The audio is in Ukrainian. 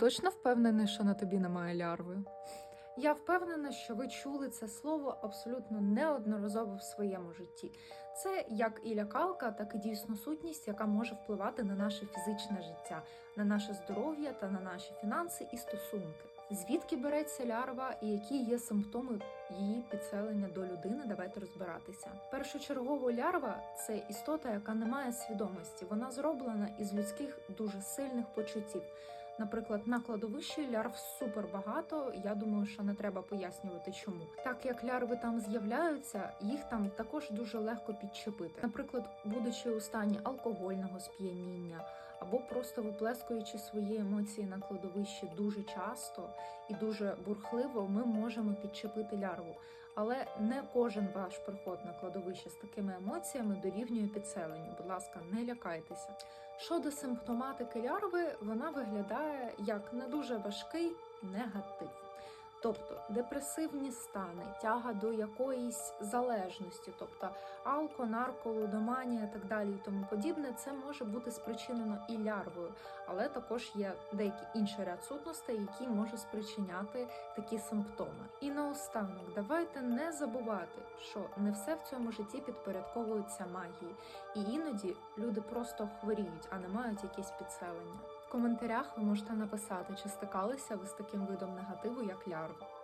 точно впевнений, що на тобі немає лярви? Я впевнена, що ви чули це слово абсолютно неодноразово в своєму житті. Це як і лякалка, так і дійсно сутність, яка може впливати на наше фізичне життя, на наше здоров'я та на наші фінанси і стосунки. Звідки береться лярва і які є симптоми її підселення до людини? Давайте розбиратися. Першочергово лярва це істота, яка не має свідомості. Вона зроблена із людських дуже сильних почуттів. Наприклад, на кладовищі лярв супер багато. Я думаю, що не треба пояснювати, чому. Так як лярви там з'являються, їх там також дуже легко підчепити. Наприклад, будучи у стані алкогольного сп'яніння або просто виплескуючи свої емоції на кладовищі дуже часто і дуже бурхливо, ми можемо підчепити лярву. Але не кожен ваш приход на кладовище з такими емоціями дорівнює підселенню. Будь ласка, не лякайтеся. Щодо симптоматики лярви, вона виглядає як не дуже важкий негатив. Тобто депресивні стани, тяга до якоїсь залежності, тобто алко, нарко, лудоманія, так далі і тому подібне, це може бути спричинено і лярвою, але також є деякий інший ряд сутностей, які можуть спричиняти такі симптоми. І наостанок, давайте не забувати, що не все в цьому житті підпорядковується магії, і іноді люди просто хворіють, а не мають якісь підселення. В коментарях ви можете написати, чи стикалися ви з таким видом негативу, як лярва.